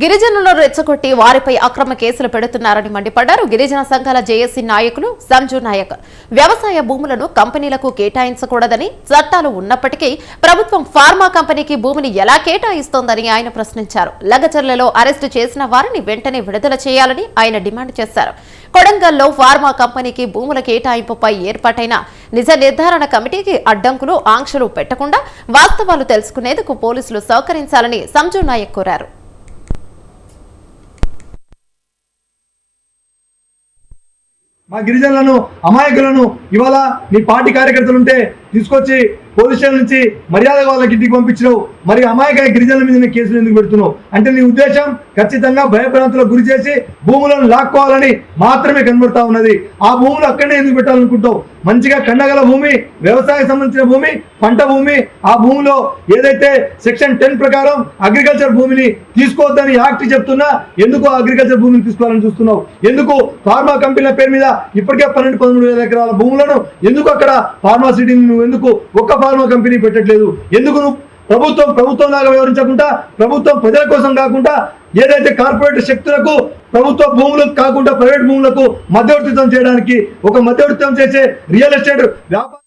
గిరిజనులను రెచ్చగొట్టి వారిపై అక్రమ కేసులు పెడుతున్నారని మండిపడ్డారు. గిరిజన సంఘాల జేఏసీ నాయకులు సంజు నాయక్. వ్యవసాయ భూములను కంపెనీలకు కేటాయించకూడదని చట్టాలు ఉన్నప్పటికీ ప్రభుత్వం ఫార్మా కంపెనీకి భూమిని ఎలా కేటాయిస్తోందని ఆయన ప్రశ్నించారు. లగచర్లలో అరెస్టు చేసిన వారిని వెంటనే విడుదల చేయాలని ఆయన డిమాండ్ చేశారు. కొడంగల్లో ఫార్మా కంపెనీకి భూముల కేటాయింపుపై ఏర్పాటైన నిజ నిర్ధారణ కమిటీకి అడ్డంకులు ఆంక్షలు పెట్టకుండా వాస్తవాలు తెలుసుకునేందుకు పోలీసులు సహకరించాలని సంజు నాయక్ కోరారు. మా గిరిజనులను అమాయకులను ఇవాళ నీ పార్టీ కార్యకర్తలు ఉంటే తీసుకొచ్చి పోలీస్ స్టేషన్ నుంచి మర్యాద వాళ్ళకి ఇంటికి పంపించినావు. మరి అమాయక గిరిజనుల మీద కేసులు ఎందుకు పెడుతున్నావు? అంటే నీ ఉద్దేశం ఖచ్చితంగా భయభ్రాంతులకు గురి చేసి భూములను లాక్కోవాలని మాత్రమే కనబడతా ఉన్నది. ఆ భూములు అక్కడనే ఎందుకు పెట్టాలనుకుంటావు మంచిగా కండగల భూమి వ్యవసాయ సంబంధించిన భూమి పంట భూమి ఆ భూమిలో ఏదైతే సెక్షన్ టెన్ ప్రకారం అగ్రికల్చర్ భూమిని తీసుకోవద్దని యాక్ట్ చెప్తున్నా ఎందుకు అగ్రికల్చర్ భూమిని తీసుకోవాలని చూస్తున్నావు? ఎందుకు ఫార్మా కంపెనీల పేరు మీద ఇప్పటికే పన్నెండు పదమూడు వేల ఎకరాల భూములను ఎందుకు అక్కడ ఫార్మాసిటీని నువ్వు ఎందుకు ఒక్క ఫార్మా కంపెనీ పెట్టట్లేదు. ఎందుకు? ప్రభుత్వం ప్రభుత్వం లాగా వ్యవహరించకుండా ప్రభుత్వం ప్రజల కోసం కాకుండా ఏదైతే కార్పొరేట్ శక్తులకు ప్రభుత్వ భూములకు కాకుండా ప్రైవేట్ భూములకు మధ్యవర్తిత్వం చేయడానికి ఒక మధ్యవర్తిత్వం చేసే రియల్ ఎస్టేట్ వ్యాపారం